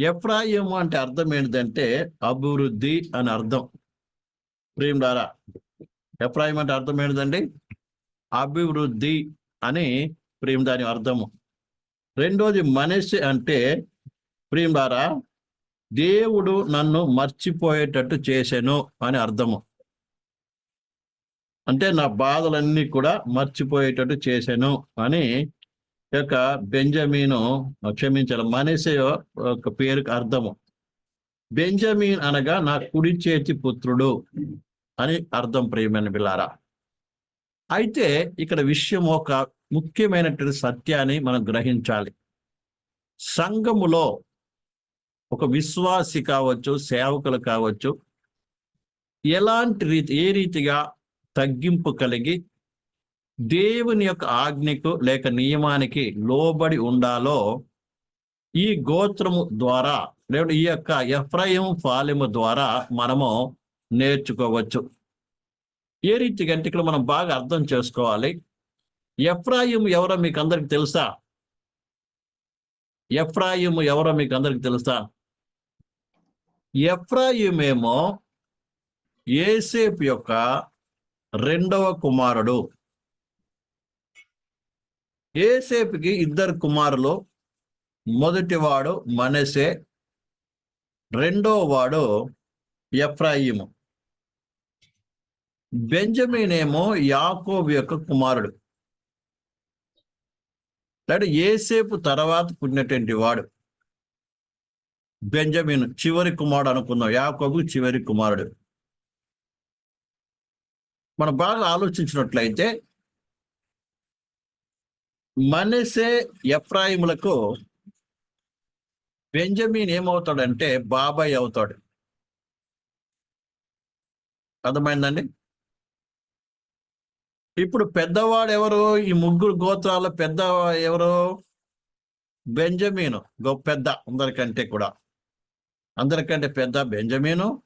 ఎఫ్రాయిము అంటే అర్థం ఏంటంటే అభివృద్ధి అని అర్థం. ప్రేమ్ ప్రియులారా ఎఫ్రాయిం అంటే అర్థం ఏంటండి? అభివృద్ధి అని ప్రేమ్ దాని అర్థము. రెండోది మనిషి అంటే ప్రియులారా దేవుడు నన్ను మర్చిపోయేటట్టు చేశాను అని అర్థము. అంటే నా బాధలన్నీ కూడా మర్చిపోయేటట్టు చేశాను అని యొక్క బెంజమీను క్షమించాలి మనసే యొక్క పేరుకి అర్థము. బెంజమీన్ అనగా నా కుడి చేతి పుత్రుడు అని అర్థం ప్రియమైన బిల్లారా అయితే ఇక్కడ విషయం ఒక ముఖ్యమైనటువంటి సత్యాన్ని మనం గ్రహించాలి. సంఘములో ఒక విశ్వాసి కావచ్చు సేవకులు కావచ్చు ఎలాంటి రీతి ఏ రీతిగా తగ్గింపు కలిగి దేవుని యొక్క ఆజ్ఞకు లేక నియమానికి లోబడి ఉండాలో ఈ గోత్రము ద్వారా లేదా ఈ యొక్క ఎఫ్రయం ఫాలిము ద్వారా మనము నేర్చుకోవచ్చు. ఏ రీతిగా అంటే ఇక్కడ మనం బాగా అర్థం చేసుకోవాలి? ఎఫ్రాయిం ఎవరో మీకు అందరికి తెలుసా? ఎఫ్రాయిం ఎవరో మీకు అందరికి తెలుసా? ఎఫ్రాయిమేమో ఏసేపు యొక్క రెండవ కుమారుడు. ఏసేపుకి ఇద్దరు కుమారులు. మొదటివాడు మనసే రెండో వాడు ఎఫ్రాయిము. బెంజమిన్ ఏమో యాకోబు యొక్క కుమారుడు. అంటే ఏసేపు తర్వాత పుట్టినటువంటి వాడు. బెంజమిన్ చివరి కుమారుడు అనుకుందాం. యాకోబు చివరి కుమారుడు. మనం బాగా ఆలోచించినట్లయితే మనసే ఎఫ్రాయిములకు బెంజమిన్ ఏమవుతాడంటే బాబాయ్ అవుతాడు. అర్థమైందండి? ఇప్పుడు పెద్దవాడు ఎవరు? ఈ ముగ్గురు గోత్రాల పెద్ద ఎవరు? బెంజమీను. గొప్ప పెద్ద అందరికంటే కూడా. అందరికంటే పెద్ద బెంజమీను.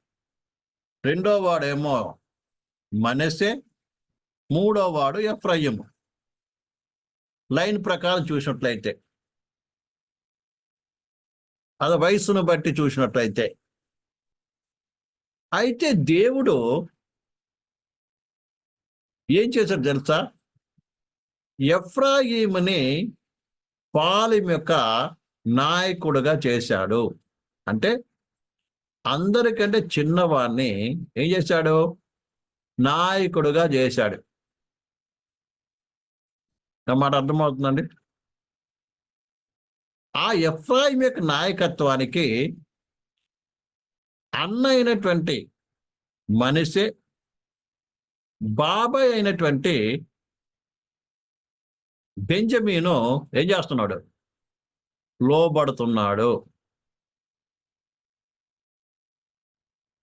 రెండో వాడేమో మనసే. మూడో వాడు ఎఫ్రయ్యము లైన్ ప్రకారం చూసినట్లయితే. అది వయసును బట్టి చూసినట్లయితే. అయితే దేవుడు ఏం చేశాడు తెలుసా? ఎఫ్రాయిముని పాలిం యొక్క నాయకుడుగా చేశాడు. అంటే అందరికంటే చిన్నవాడిని ఏం చేశాడు? నాయకుడుగా చేశాడు. నా మాట అర్థమవుతుందండి? ఆ ఎఫ్రాయిం యొక్క నాయకత్వానికి అన్న అయినటువంటి మనిషి బాబాయ్ అయినటువంటి బెంజమీను ఏం చేస్తున్నాడు? లోబడుతున్నాడు.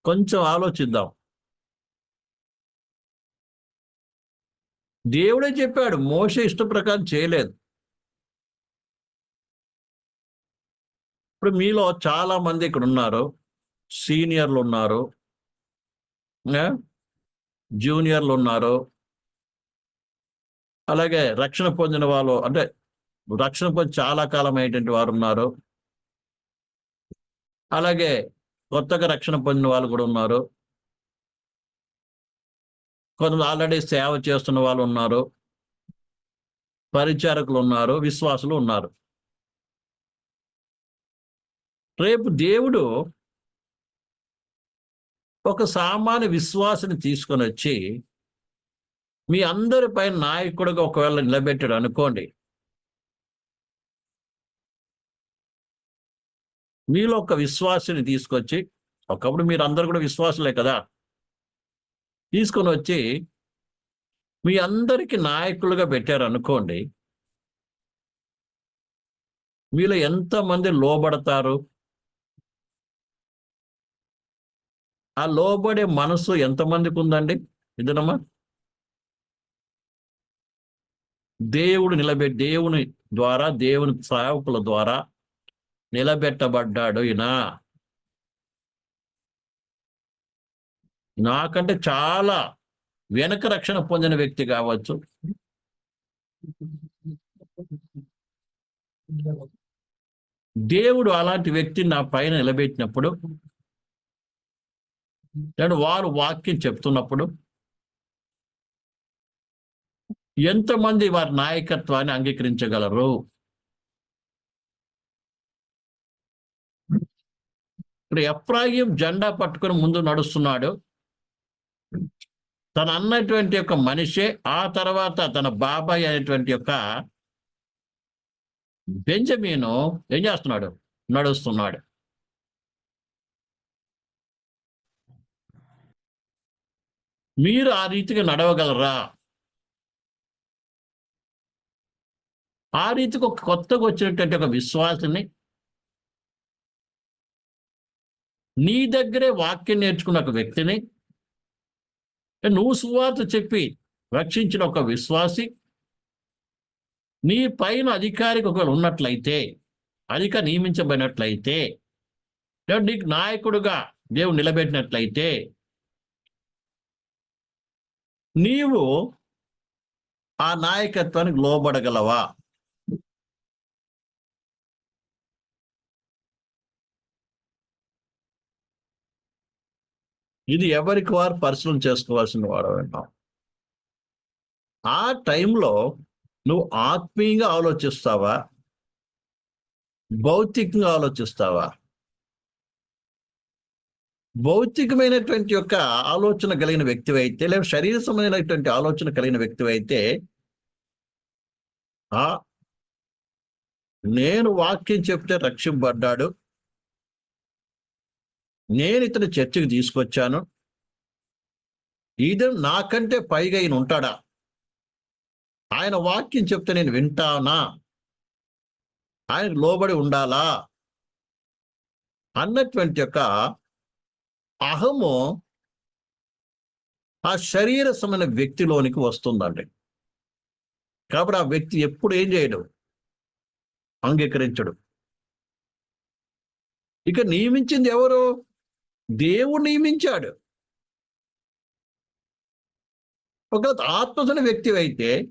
కొంచెం ఆలోచిద్దాం. దేవుడే చెప్పాడు మోస ఇష్ట ప్రకారం చేయలేదు. ఇప్పుడు మీలో చాలా మంది ఇక్కడ ఉన్నారు సీనియర్లు ఉన్నారు జూనియర్లు ఉన్నారు. అలాగే రక్షణ పొందిన వాళ్ళు అంటే రక్షణ పొంది చాలా కాలం అయ్యేటువంటి వారు ఉన్నారు. అలాగే కొత్తగా రక్షణ పొందిన వాళ్ళు కూడా ఉన్నారు. కొంతమంది ఆల్రెడీ సేవ చేస్తున్న వాళ్ళు ఉన్నారు. పరిచారకులు ఉన్నారు విశ్వాసులు ఉన్నారు. రేపు దేవుడు ఒక సామాన్య విశ్వాసిని తీసుకొని వచ్చి మీ అందరిపై నాయకుడిగా ఒకవేళ నిలబెట్టాడు అనుకోండి. మీలో ఒక విశ్వాసిని తీసుకొచ్చి ఒకప్పుడు మీరు అందరు కూడా విశ్వాసులే కదా? తీసుకొని వచ్చి మీ అందరికి నాయకులుగా పెట్టారు అనుకోండి మీలో ఎంతమంది లోబడతారు? ఆ లోబడే మనసు ఎంతమందికి ఉందండి ఇదనమ్మా. దేవుడు నిలబెట్టి దేవుని ద్వారా దేవుని సేవకుల ద్వారా నిలబెట్టబడ్డాడు ఈయన. నాకంటే చాలా వెనక రక్షణ పొందిన వ్యక్తి కావచ్చు. దేవుడు అలాంటి వ్యక్తిని నా పైన నిలబెట్టినప్పుడు నేను వారు వాక్యం చెప్తున్నప్పుడు ఎంతమంది వారి నాయకత్వాన్ని అంగీకరించగలరు? ఇప్పుడు ఎఫ్రాయిం జెండా పట్టుకొని ముందు నడుస్తున్నాడు. తన అన్నటువంటి యొక్క మనిషే ఆ తర్వాత తన బాబాయ్ అనేటువంటి యొక్క బెంజమీను ఏం చేస్తున్నాడు? నడుస్తున్నాడు. మీరు ఆ రీతిగా నడవగలరా? ఆ రీతికి ఒక కొత్తగా వచ్చినటువంటి ఒక విశ్వాసని నీ దగ్గరే వాక్యం నేర్చుకున్న ఒక వ్యక్తిని నువ్వు సువార్త చెప్పి రక్షించిన ఒక విశ్వాసి నీ పైన అధికారికి ఒకవేళ ఉన్నట్లయితే అధిక నియమించబడినట్లయితే లేదా నీకు నాయకుడుగా దేవుడు నిలబెట్టినట్లయితే నీవు ఆ నాయకత్వానికి లోబడగలవా? ఇది ఎవరికి వారు పరిశీలన చేసుకోవాల్సిన వాడు విన్నాం ఆ టైంలో నువ్వు ఆత్మీయంగా ఆలోచిస్తావా? భౌతికంగా ఆలోచిస్తావా? భౌతికమైనటువంటి యొక్క ఆలోచన కలిగిన వ్యక్తి అయితే లేదా శరీర సంబంధమైనటువంటి ఆలోచన కలిగిన వ్యక్తి అయితే ఆ నేను వాక్యం చెప్తే రక్షింపబడ్డాడు నేను ఇతని చర్చకు తీసుకొచ్చాను. ఇది నాకంటే పైగా ఈయన ఉంటాడా? ఆయన వాక్యం చెప్తే నేను వింటానా? ఆయనకు లోబడి ఉండాలా? అన్నటువంటి యొక్క అహము ఆ శరీర సమైన వ్యక్తిలోనికి వస్తుందండి. కాబట్టి ఆ వ్యక్తి ఎప్పుడు ఏం చేయడు? అంగీకరించడు. ఇక నియమించింది ఎవరు? దేవుడు నియమించాడు. ఒక ఆత్మసిన వ్యక్తి అయితే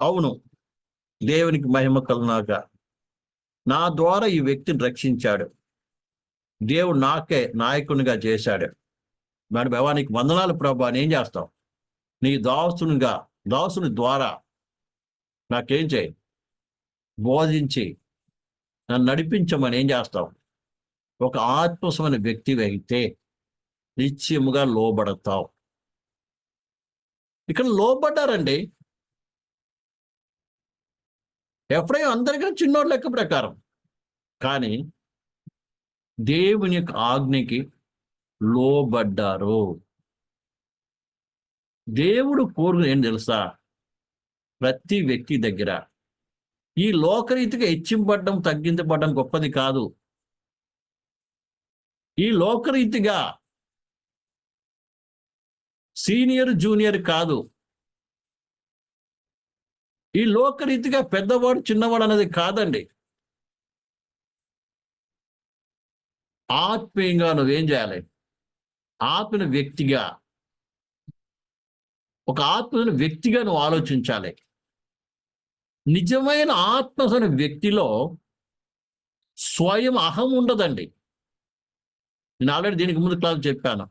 అవును దేవునికి మహిమ కలునాక నా ద్వారా ఈ వ్యక్తిని రక్షించాడు. దేవుడు నాకే నాయకునిగా చేశాడు. మేడం భవానికి వందనాలు ప్రభా నేను చేస్తావు నీ దాసునిగా దాసుని ద్వారా నాకేం చేయి? బోధించి నన్ను నడిపించమని ఏం చేస్తావు ఒక ఆత్మసమైన వ్యక్తి అయితే నిశ్చయముగా లోబడతావు. ఇక్కడ లోబడ్డారండి. ఎప్పుడైనా అందరికీ చిన్నోడు లెక్క ప్రకారం. కానీ దేవుని యొక్క ఆజ్ఞకి లోబడ్డారు. దేవుడు కోరు ఏం తెలుసా? ప్రతి వ్యక్తి దగ్గర. ఈ లోకరీతిగా హెచ్చింపడ్డం తగ్గించబడ్డం గొప్పది కాదు. ఈ లోకరీతిగా సీనియర్ జూనియర్ కాదు. ఈ లోకరీతిగా పెద్దవాడు చిన్నవాడు అనేది కాదండి. ఆత్మీయంగా నువ్వేం చేయాలి? ఆత్మని వ్యక్తిగా ఒక ఆత్మను వ్యక్తిగా నువ్వు ఆలోచించాలి. నిజమైన ఆత్మసన వ్యక్తిలో స్వయం అహం ఉండదండి. నేను ఆల్రెడీ దీనికి ముందు క్లాస్ చెప్పాను.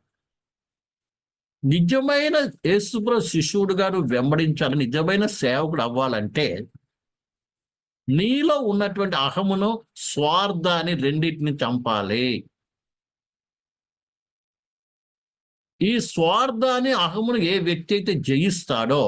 నిజమైన యేసుప్ర శిష్యుడుగా నువ్వు వెంబడించాలి నిజమైన సేవకుడు అవ్వాలంటే నీలో ఉన్నటువంటి అహమును స్వార్థాన్ని రెండింటిని చంపాలి. ఈ స్వార్థాన్ని అహమును ఏ వ్యక్తి అయితే జయిస్తాడో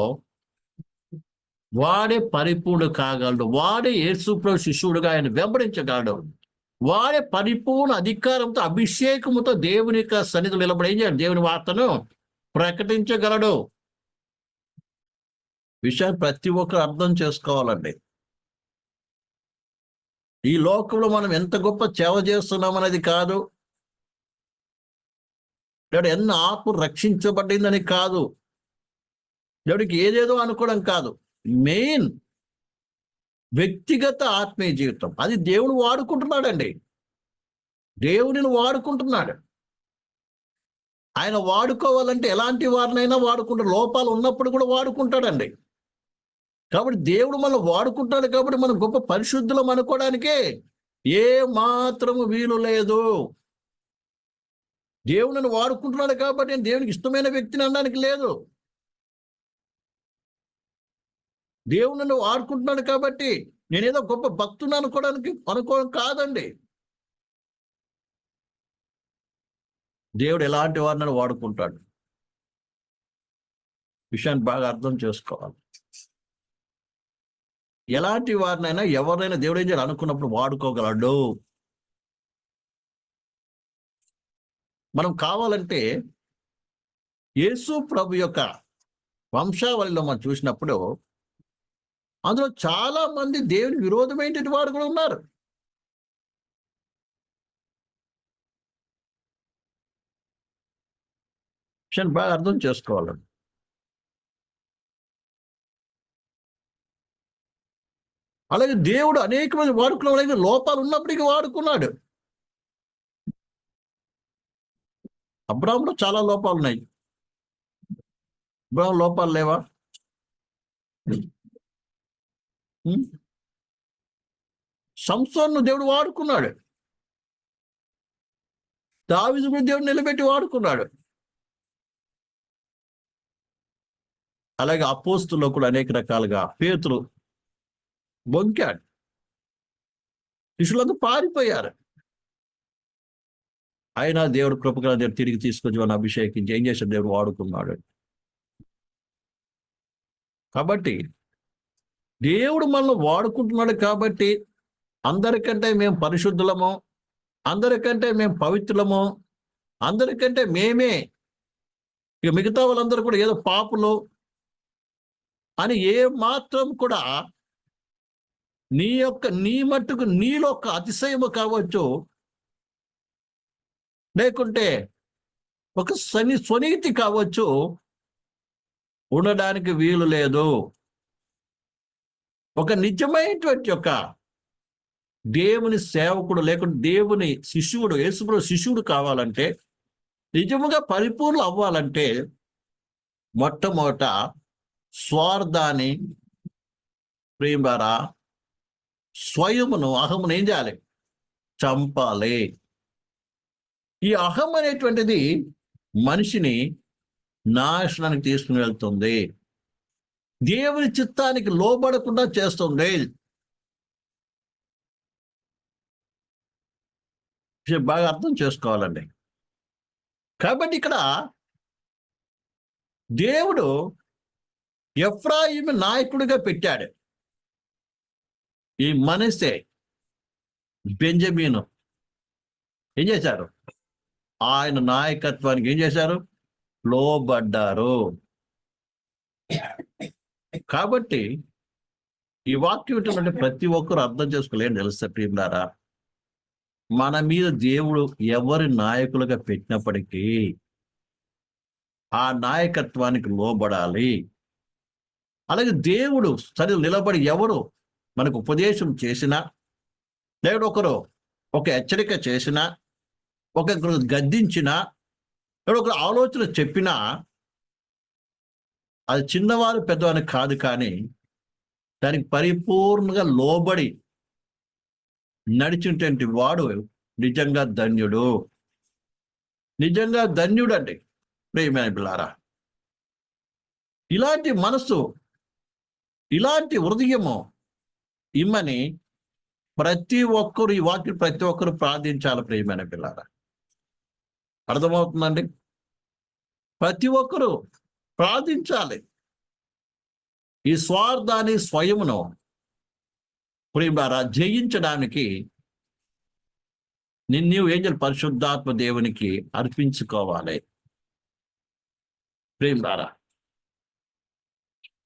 వాడే పరిపూర్ణ కాగలడు. వాడే యేసుప్రభు శిష్యుడుగా ఆయన వెంబడించగలడు. వారి పరిపూర్ణ అధికారంతో అభిషేకముతో దేవుని యొక్క సన్నిధిలో నిలబడి ఏం చేయాలి? దేవుని వార్తను ప్రకటించగలడు. విషయాన్ని ప్రతి ఒక్కరు అర్థం చేసుకోవాలండి. ఈ లోకంలో మనం ఎంత గొప్ప సేవ చేస్తున్నాం అనేది కాదు. దేవుడు ఎన్న ఆత్మ రక్షించబడిందని కాదు. దేవుడికి ఏదేదో అనుకోవడం కాదు. మెయిన్ వ్యక్తిగత ఆత్మీయ జీవితం. అది దేవుడు వాడుకుంటున్నాడండి. దేవుడిని వాడుకుంటున్నాడు. ఆయన వాడుకోవాలంటే ఎలాంటి వారినైనా వాడుకుంటాడు లోపాలు ఉన్నప్పుడు కూడా వాడుకుంటాడండి. కాబట్టి దేవుడు మనం వాడుకుంటాడు కాబట్టి మనం గొప్ప పరిశుద్ధులం అనుకోవడానికే ఏ మాత్రము వీలు లేదు. దేవుడిని వాడుకుంటున్నాడు కాబట్టి నేను దేవునికి ఇష్టమైన వ్యక్తిని అనడానికి లేదు. దేవుని నువ్వు ఆడుకుంటున్నాను కాబట్టి నేనేదో గొప్ప భక్తుని అనుకోవడానికి అనుకోవడం కాదండి. దేవుడు ఎలాంటి వారిని వాడుకుంటాడు? విషయాన్ని బాగా అర్థం చేసుకోవాలి. ఎలాంటి వారినైనా ఎవరినైనా దేవుడు ఏం చేయాలి? అనుకున్నప్పుడు వాడుకోగలడు. మనం కావాలంటే యేసు ప్రభు యొక్క వంశావళిలో మనం చూసినప్పుడు అందులో చాలా మంది దేవుని విరోధమైనటువంటి వారు కూడా ఉన్నారు. విషయాన్ని బాగా అర్థం చేసుకోవాలండి. అలాగే దేవుడు అనేక మంది అలాగే లోపాలు ఉన్నప్పటికీ వాడుకున్నాడు. అబ్రాహ్మలో చాలా లోపాలు ఉన్నాయి అబ్రాహం లోపాలు లేవా? సంసోన్ను దేవుడు వాడుకున్నాడు. దావిదు కూడా దేవుడు నిలబెట్టి వాడుకున్నాడు. అలాగే అపోస్తుల్లో కూడా అనేక రకాలుగా పేతులు బొంకాడు. శిష్యులంతా పారిపోయారు. అయినా దేవుడు కృపగల దేవుడు తిరిగి తీసుకొచ్చి వాళ్ళని అభిషేకించి ఏం చేశాడు? దేవుడు వాడుకున్నాడు. కాబట్టి దేవుడు మనల్ని వాడుకుంటున్నాడు కాబట్టి అందరికంటే మేము పరిశుద్ధులము అందరికంటే మేము పవిత్రులము అందరికంటే మేమే ఇక మిగతా వాళ్ళందరూ కూడా ఏదో పాపులు అని ఏ మాత్రం కూడా నీ యొక్క నీ మట్టుకు నీలో ఒక అతిశయము కావచ్చు. లేకుంటే ఒక సని స్వనీతి కావచ్చు. ఉండడానికి వీలు లేదు. ఒక నిజమైనటువంటి యొక్క దేవుని సేవకుడు లేకుంటే దేవుని శిష్యుడు యేసుప్రభు శిష్యుడు కావాలంటే నిజముగా పరిపూర్ణ అవ్వాలంటే మొట్టమొదట స్వార్థాన్ని ప్రేమరా స్వయమును అహమును ఏం చేయాలి? చంపాలి. ఈ అహం అనేటువంటిది మనిషిని నాశనానికి తీసుకుని వెళ్తుంది. దేవుని చిత్తానికి లోబడకుండా చేస్తుంది. బాగా అర్థం చేసుకోవాలండి. కాబట్టి ఇక్కడ దేవుడు ఎఫ్రాయిం నాయకుడిగా పెట్టాడు. ఈ మనసే బెంజమీను. ఏం చేశారు? ఆయన నాయకత్వానికి ఏం చేశారు? లోబడ్డారు. కాబట్టి ఈ వాక్యం ప్రతి ఒక్కరు అర్థం చేసుకోలేని తెలుస్తా ప్రియులారా మన మీద దేవుడు ఎవరి నాయకులుగా పెట్టినప్పటికీ ఆ నాయకత్వానికి లోబడాలి. అలాగే దేవుడు సరి నిలబడి ఎవరు మనకు ఉపదేశం చేసినా లేదా ఒకరు ఒక హెచ్చరిక చేసినా ఒకరు గద్దించినా లేదా ఒకరు ఆలోచన చెప్పినా అది చిన్నవారు పెద్దవారు కాదు కానీ దానికి పరిపూర్ణంగా లోబడి నడిచినటువంటి వాడు నిజంగా ధన్యుడు. నిజంగా ధన్యుడు అండి ప్రేమైన పిల్లారా ఇలాంటి మనస్సు ఇలాంటి హృదయము ఇమ్మని ప్రతి ఒక్కరు ఈ వాక్యం ప్రతి ఒక్కరు ప్రార్థించాలి ప్రియమైన పిల్లారా అర్థమవుతుందండి? ప్రతి ఒక్కరు ప్రార్థించాలి. ఈ స్వార్థాన్ని స్వయమును ప్రేమారా జయించడానికి నిన్ను ఏం చేయాలి పరిశుద్ధాత్మ దేవునికి అర్పించుకోవాలి. ప్రేమారా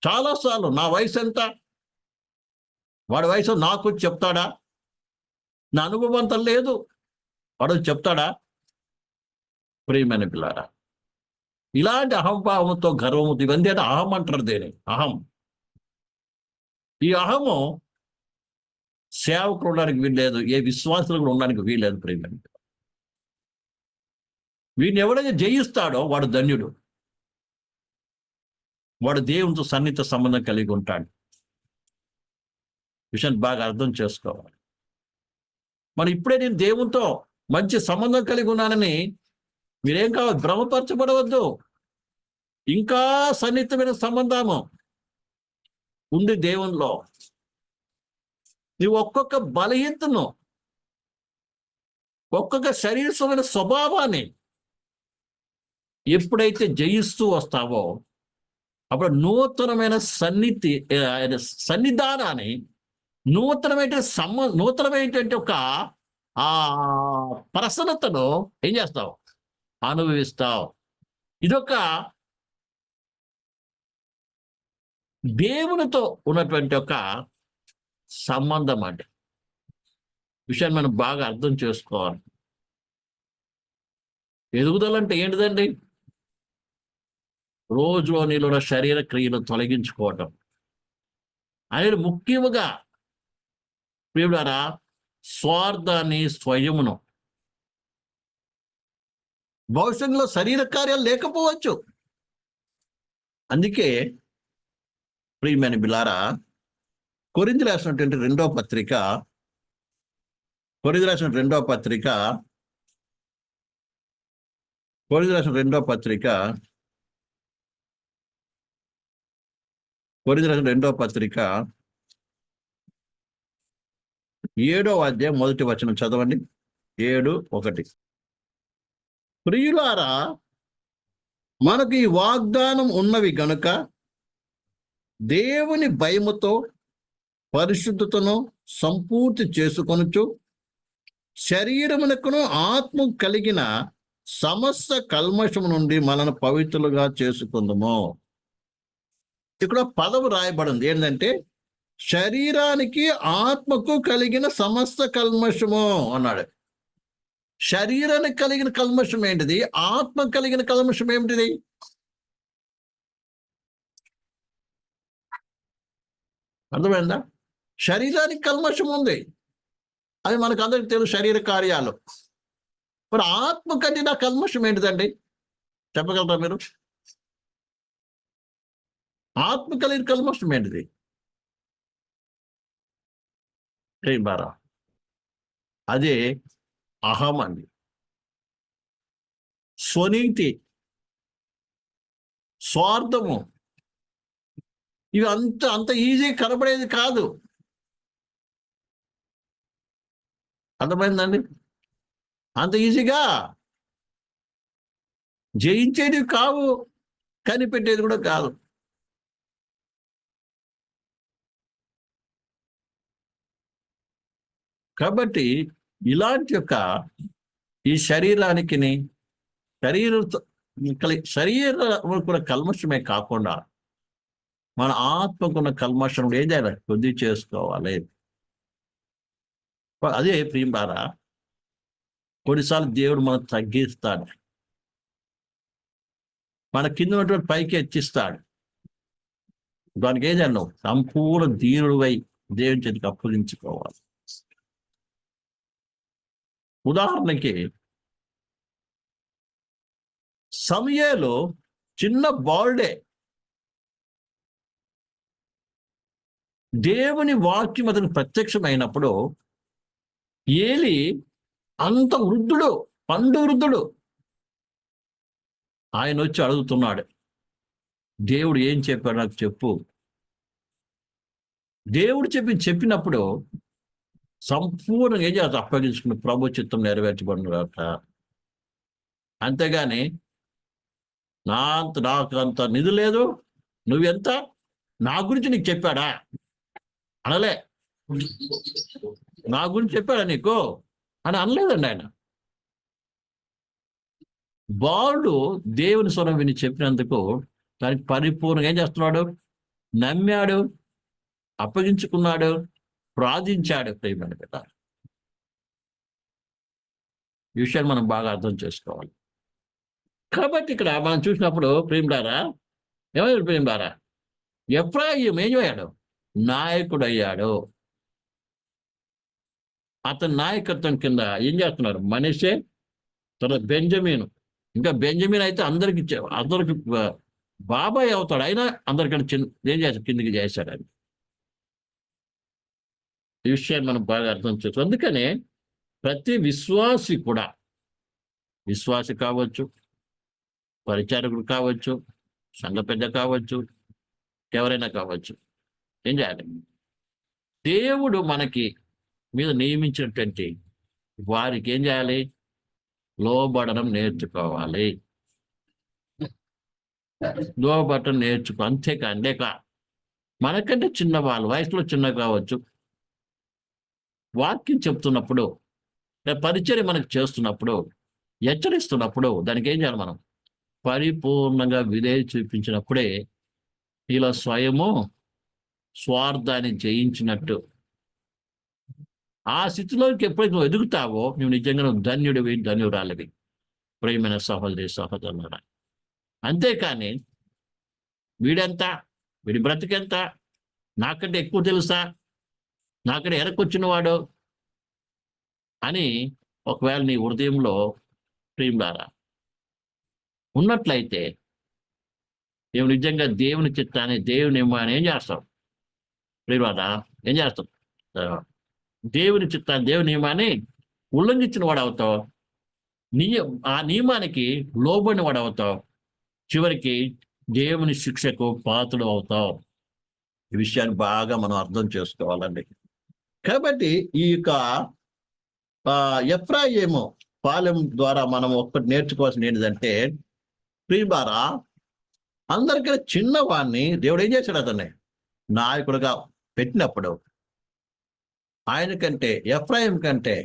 చాలాసార్లు నా వయసు ఎంత? వాడి వయసు నాకు చెప్తాడా? నా అనుభవం అంత లేదు. వాడు చెప్తాడా? ప్రియమైన పిల్లారా ఇలాంటి అహంభావంతో గర్వము ఇవన్నీ అంటే అహం అంటారు దేని అహం. ఈ అహము సేవకులు ఉండడానికి వీల్లేదు ఏ విశ్వాసులు కూడా ఉండడానికి వీల్లేదు ప్రేమ వీడిని ఎవడైతే జయిస్తాడో వాడు ధన్యుడు. వాడు దేవునితో సన్నిహిత సంబంధం కలిగి ఉంటాడు. విషయాన్ని బాగా అర్థం చేసుకోవాలి. మరి ఇప్పుడే నేను దేవునితో మంచి సంబంధం కలిగి ఉన్నానని మీరేం కావాలి భ్రమపరచబడవద్దు. ఇంకా సన్నిహితమైన సంబంధము ఉంది దేవునిలో. నువ్వు ఒక్కొక్క బలహీనతను ఒక్కొక్క శరీరమైన స్వభావాన్ని ఎప్పుడైతే జయిస్తూ వస్తావో అప్పుడు నూతనమైన సన్నిధి సన్నిధానాన్ని నూతనమైన సమ నూతనమైనటువంటి ఒక ఆ ప్రసన్నతను ఏం చేస్తావు? అనుభవిస్తావు. ఇదొక దేవునితో ఉన్నటువంటి ఒక సంబంధం అండి. విషయాన్ని మనం బాగా అర్థం చేసుకోవాలి. ఎదుగుదల అంటే ఏంటిదండి? రోజులో నీలో ఉన్న శరీర క్రియలు తొలగించుకోవటం. అనేది ముఖ్యముగా ప్రియుడారా స్వార్థాన్ని స్వయమును భవిష్యత్తులో శరీర కార్యాలు లేకపోవచ్చు. అందుకే ప్రియమైన బిలారా కొరింది రాసినటువంటి రెండో పత్రిక కొరింది రాసిన రెండో పత్రిక కొరింది రాసిన రెండో పత్రిక కొరింది రాసిన రెండో పత్రిక ఏడో అధ్యాయం మొదటి వచనం చదవండి. ఏడు ఒకటి. ప్రియులారా మనకు ఈ వాగ్దానం ఉన్నవి గనుక దేవుని భయముతో పరిశుద్ధతను సంపూర్తి చేసుకొనుచు శరీరమునకును ఆత్మ కలిగిన సమస్త కల్మషము నుండి మనను పవిత్రులుగా చేసుకుందాము. ఇక్కడ పదవు రాయబడింది. ఏంటంటే శరీరానికి ఆత్మకు కలిగిన సమస్త కల్మషము అన్నాడు. శరీరానికి కలిగిన కల్మషం ఏంటిది? ఆత్మ కలిగిన కల్మషం ఏమిటిది? అర్థమైందా? శరీరానికి కల్మషం ఉంది. అది మనకు అందరికి తెలుసు శరీర కార్యాలు. మరి ఆత్మ కలిగిన కల్మషం ఏంటిదండి? చెప్పగలరా మీరు? ఆత్మ కలిగిన కల్మషం ఏంటిది? బారా. అదే అహం అండి స్వనీతి. స్వార్థము. ఇవి అంత అంత ఈజీ కనబడేది కాదు. అర్థమైందండి? అంత ఈజీగా? జయించేది కావు కనిపెట్టేది కూడా కాదు. కాబట్టి ఇలాంటి యొక్క ఈ శరీరానికి శరీరంతో కలి- శరీర కూడా కల్మషమే కాకుండా మన ఆత్మకున్న కల్మషం ఏదైనా కొద్ది చేసుకోవాలి. అదే ప్రియంబారా కొన్నిసార్లు దేవుడు మనం తగ్గిస్తాడు. మన కింద ఉన్నటువంటి పైకి ఎత్తిస్తాడు దానికి ఏం సంపూర్ణ దీనుడివై దేవుని చేతికి అప్పగించుకోవాలి. ఉదాహరణకి సమయలో చిన్న బాల్డే దేవుని వాక్యం అతనికి ప్రత్యక్షమైనప్పుడు ఏలి అంత వృద్ధుడు పండు వృద్ధుడు ఆయన వచ్చి అడుగుతున్నాడు దేవుడు ఏం చెప్పాడు నాకు చెప్పు. దేవుడు చెప్పి చెప్పినప్పుడు సంపూర్ణంగా ఏం చేస్తా అప్పగించుకుని ప్రభు చిత్తం నెరవేర్చబడినట అంతేగాని నా అంత నాకు అంత నిధి లేదు నువ్వెంత? నా గురించి నీకు చెప్పాడా? అనలే. నా గురించి చెప్పాడా నీకు? అని అనలేదండి ఆయన. బాలుడు దేవుని స్వరం విని చెప్పినందుకు దానికి పరిపూర్ణంగా ఏం చేస్తున్నాడు? నమ్మాడు అప్పగించుకున్నాడు ప్రార్థించాడు ప్రేమని కదా ఈ విషయాన్ని మనం బాగా అర్థం చేసుకోవాలి. కాబట్టి ఇక్కడ మనం చూసినప్పుడు ప్రేమిడారా ఏమయ్యాడు ప్రేమిడారా ఎఫ్రాయిం ఏం అయ్యాడు నాయకుడు అయ్యాడు అతని నాయకత్వం కింద ఏం చేస్తున్నారు? మనిషే తర్వాత బెంజమీన్ ఇంకా బెంజమీన్ అయితే అందరికి అందరికి బాబాయ్ అవుతాడు. అయినా అందరికన్నా చిన్న ఏం చేస్తాడు కిందికి చేశాడు ఈ విషయాన్ని మనం బాగా అర్థం చేసుకోవాలి అందుకనే ప్రతి విశ్వాసి కూడా విశ్వాసి కావచ్చు పరిచారకుడు కావచ్చు సంఘ పెద్ద కావచ్చు ఎవరైనా కావచ్చు ఏం చేయాలి? దేవుడు మనకి మీద నియమించినటువంటి వారికి ఏం చేయాలి? లోబడడం నేర్చుకోవాలి. లోబడటం నేర్చుకో అంతేకా అంతేకా. మనకంటే చిన్నవాళ్ళు వయసులో చిన్న కావచ్చు వాక్యం చెప్తున్నప్పుడు పరిచర్య మనకు చేస్తున్నప్పుడు హెచ్చరిస్తున్నప్పుడు దానికి ఏం చేయాలి మనం? పరిపూర్ణంగా విధేయ చూపించినప్పుడే ఇలా స్వయము స్వార్థాన్ని జయించినట్టు. ఆ స్థితిలోకి ఎప్పుడైతే నువ్వు ఎదుగుతావో నువ్వు నిజంగా నువ్వు ధన్యుడివి ధన్యురాలివి. ప్రేమైన సహోదరి సహోదరులరా. అంతేకాని వీడెంత? వీడి బ్రతికెంత? నాకంటే ఎక్కువ తెలుసా? నాకడ ఎరకొచ్చిన వాడు అని ఒకవేళ నీ హృదయంలో ప్రియులారా ఉన్నట్లయితే మేము నిజంగా దేవుని చిత్తాన్ని దేవుని అని ఏం చేస్తాం? ప్రియులారా ఏం చేస్తాం? దేవుని చిత్తాన్ని దేవుని నియమాన్ని ఉల్లంఘించిన వాడు అవుతావు. నియ ఆ నియమానికి లోబడిన వాడు అవుతావు. చివరికి దేవుని శిక్షకు పాత్రుడు అవుతావు. ఈ విషయాన్ని బాగా మనం అర్థం చేసుకోవాలండి. కాబట్టి ఈ యొక్క ఆ, ఏమో పాలెం ద్వారా మనం ఒక్కటి నేర్చుకోవాల్సింది ఏంటంటే ప్రియుబారా అందరికీ చిన్నవాడిని దేవుడు ఏం చేశాడు అతన్ని? నాయకుడుగా పెట్టినప్పుడు ఆయన కంటే ఎఫ్రాయిం కంటే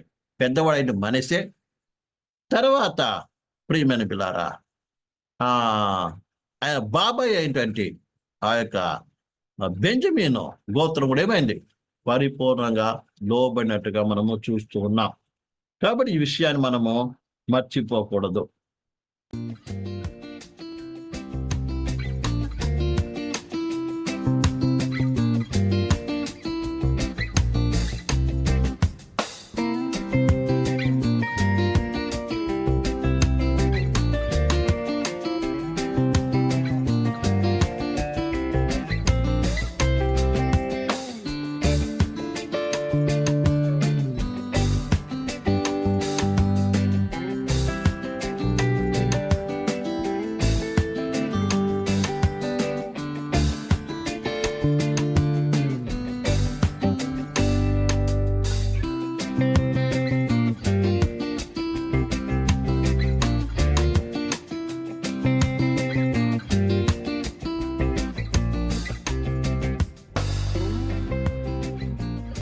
పెద్దవాడైన మనిషే తర్వాత ప్రియమైన పిల్లారా ఆయన బాబాయ్ అయినటువంటి ఆ యొక్క బెంజమీను గోత్రం కూడా ఏమైంది? పరిపూర్ణంగా లోబడినట్టుగా మనము చూస్తూ ఉన్నాం. కాబట్టి ఈ విషయాన్ని మనము మర్చిపోకూడదు.